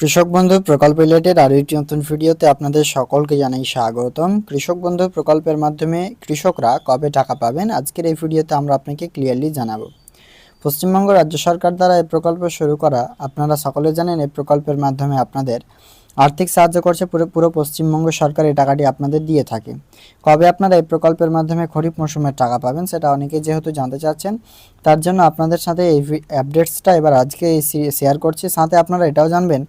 কৃষক বন্ধু প্রকল্প রিলেটেড আরও একটি নতুন ভিডিওতে আপনাদের সকলকে জানাই স্বাগতম। কৃষক বন্ধু প্রকল্পের মাধ্যমে কৃষকরা কবে টাকা পাবেন? আজকের এই ভিডিওতে আমরা আপনাকে ক্লিয়ারলি জানাব। পশ্চিমবঙ্গ রাজ্য সরকার দ্বারা এই প্রকল্প শুরু করা, আপনারা সকলে জানেন এই প্রকল্পের মাধ্যমে আপনাদের আর্থিক সাহায্য করছে পুরো পুরো পশ্চিমবঙ্গ সরকার এই টাকাটি আপনাদের দিয়ে থাকে। কবে আপনারা এই প্রকল্পের মাধ্যমে খরিফ মৌসুমের টাকা পাবেন সেটা অনেকে যেহেতু জানতে চাচ্ছেন, তার জন্য আপনাদের সাথে এই আপডেটসটা এবার আজকে শেয়ার করছি। সাথে আপনারা এটাও জানবেন,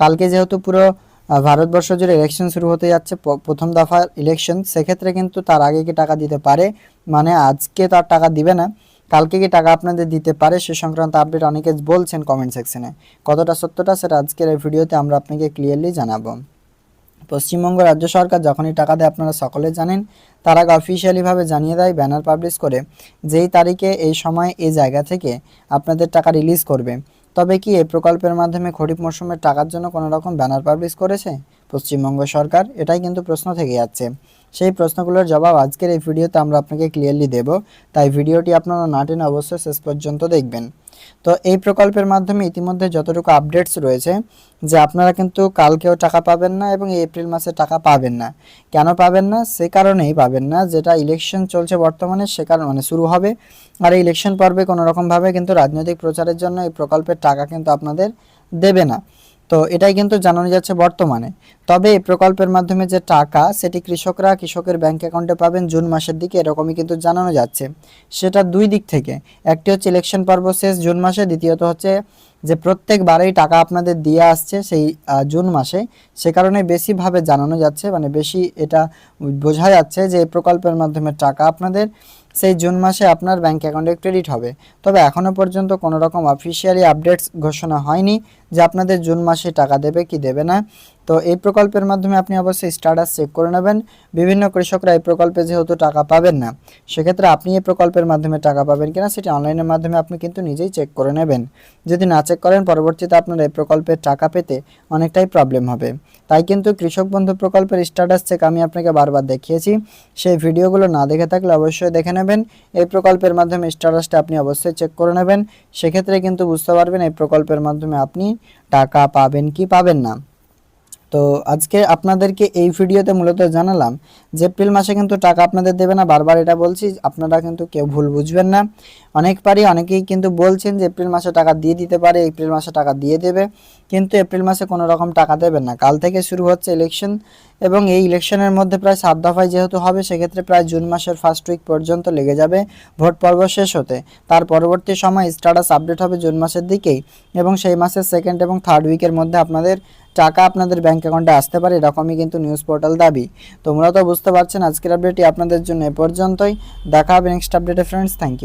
কালকে যেহেতু পুরো ভারতবর্ষ জুড়ে ইলেকশন শুরু হতে যাচ্ছে প্রথম দফা ইলেকশন সেক্ষেত্রে কিন্তু তার আগে কি টাকা দিতে পারে? মানে আজকে তার টাকা দিবে না। কালকে কি টাকা আপনাদের দিতে পারে সে সংক্রান্ত আপডেট অনেকে বলছেন কমেন্ট সেকশনে কতটা সত্যটা সেটা আজকের এই ভিডিওতে আমরা আপনাকে ক্লিয়ারলি জানাব। পশ্চিমবঙ্গ রাজ্য সরকার যখনই টাকা দেয় আপনারা সকলে জানেন, তার আগে অফিসিয়ালিভাবে জানিয়ে দেয় ব্যানার পাবলিশ করে, যেই তারিখে, এই সময়, এই জায়গা থেকে আপনাদের টাকা রিলিজ করবে। তবে কি এই প্রকল্পের মাধ্যমে খরিফ মৌসুমের টাকার জন্য কোনো রকম ব্যানার পাবলিশ করেছে? পশ্চিমবঙ্গ সরকার? এটাই কিন্তু প্রশ্ন থেকে যাচ্ছে। সেই প্রশ্নগুলোর জবাব আজকের এই ভিডিওতে আমরা আপনাকে ক্লিয়ারলি দেব। তাই ভিডিওটি আপনারা না টেনে অবশ্যই শেষ পর্যন্ত দেখবেন। তো এই প্রকল্পের মাধ্যমে ইতিমধ্যে যতটুকু আপডেটস রয়েছে যে আপনারা কিন্তু কালকেও টাকা পাবেন না এবং এপ্রিল মাসে টাকা পাবেন না। কেন পাবেন না? সে কারণেই পাবেন না। যেটা ইলেকশন চলছে বর্তমানে সে কারণে মানে শুরু হবে। আর এই ইলেকশন পর্বে কোনো রকমভাবে কিন্তু রাজনৈতিক প্রচারের জন্য এই প্রকল্পের টাকা কিন্তু আপনাদের দেবে না। তো এটাই কিন্তু জানানো যাচ্ছে বর্তমানে। তবে এই প্রকল্পের মাধ্যমে যে টাকা, সেটি কৃষকরা কৃষকের ব্যাংক অ্যাকাউন্টে পাবেন জুন মাসের দিকে, এরকমই কিন্তু জানানো যাচ্ছে। সেটা দুই দিক থেকে। একটি হচ্ছে ইলেকশন পর্ব শেষ জুন মাসে, দ্বিতীয়ত হচ্ছে যে প্রত্যেকবারেই টাকা আপনাদের দিয়ে আসছে সেই জুন মাসে। সে কারণে বেশিভাবে জানানো যাচ্ছে মানে বেশি এটা বোঝা যাচ্ছে যে এই প্রকল্পের মাধ্যমে টাকা আপনাদের, সেই জুন মাসে আপনার ব্যাংক অ্যাকাউন্টে ক্রেডিট হবে। তবে এখনও পর্যন্ত কোনো রকম অফিসিয়ালি আপডেটস ঘোষণা হয়নি। যে আপনাদের জুন মাসে টাকা দেবে, কি দেবে না। তো এই প্রকল্পের মাধ্যমে আপনি অবশ্যই স্ট্যাটাস চেক করে নেবেন। বিভিন্ন কৃষকরা এই প্রকল্পে যেহেতু টাকা পাবেন না, সেক্ষেত্রে আপনি এই প্রকল্পের মাধ্যমে টাকা পাবেন কিনা সেটি অনলাইনের মাধ্যমে আপনি কিন্তু নিজেই চেক করে নেবেন। যদি না চেক করেন, পরবর্তীতে আপনার এই প্রকল্পের টাকা পেতে অনেকটাই প্রবলেম হবে। তাই কিন্তু কৃষক বন্ধু প্রকল্পের স্ট্যাটাস চেক আমি আপনাকে বারবার দেখিয়েছি। সেই ভিডিওগুলো না দেখে থাকলে অবশ্যই দেখে নেবেন। এই প্রকল্পের মাধ্যমে স্ট্যাটাসটা আপনি অবশ্যই চেক করে নেবেন। সেক্ষেত্রে কিন্তু বুঝতে পারবেন এই প্রকল্পের মাধ্যমে আপনি টাকা পাবেন কি পাবেন না। তো আজকে আপনাদেরকে এই ভিডিওতে মূলত জানালাম যে এপ্রিল মাসে কিন্তু টাকা আপনাদের দেবে না, বারবার এটা বলছি, আপনারা কিন্তু কেউ ভুল বুঝবেন না। অনেকবারই অনেকেই কিন্তু বলছেন যে এপ্রিল মাসে টাকা দিয়ে দিতে পারে, এপ্রিল মাসে টাকা দিয়ে দেবে, কিন্তু এপ্রিল মাসে কোনো রকম টাকা দেবেন না। কাল থেকে শুরু হচ্ছে ইলেকশন এবং এই ইলেকশনের মধ্যে প্রায় সাত দফায় যেহেতু হবে, সেক্ষেত্রে প্রায় জুন মাসের ফার্স্ট উইক পর্যন্ত লেগে যাবে ভোট পর্ব শেষ হতে। তার পরবর্তী সময় স্ট্যাটাস আপডেট হবে জুন মাসের দিকেই এবং সেই মাসের সেকেন্ড এবং থার্ড উইকের মধ্যে আপনাদের টাকা আপনাদের ব্যাঙ্ক অ্যাকাউন্টে আসতে পারে, এরকমই কিন্তু নিউজ পোর্টাল দাবি। তোমরা তো বুঝতে পারছেন আজকের আপডেটটি আপনাদের জন্য এ পর্যন্তই। দেখা হবে নেক্সট আপডেটে ফ্রেন্ডস থ্যাংক ইউ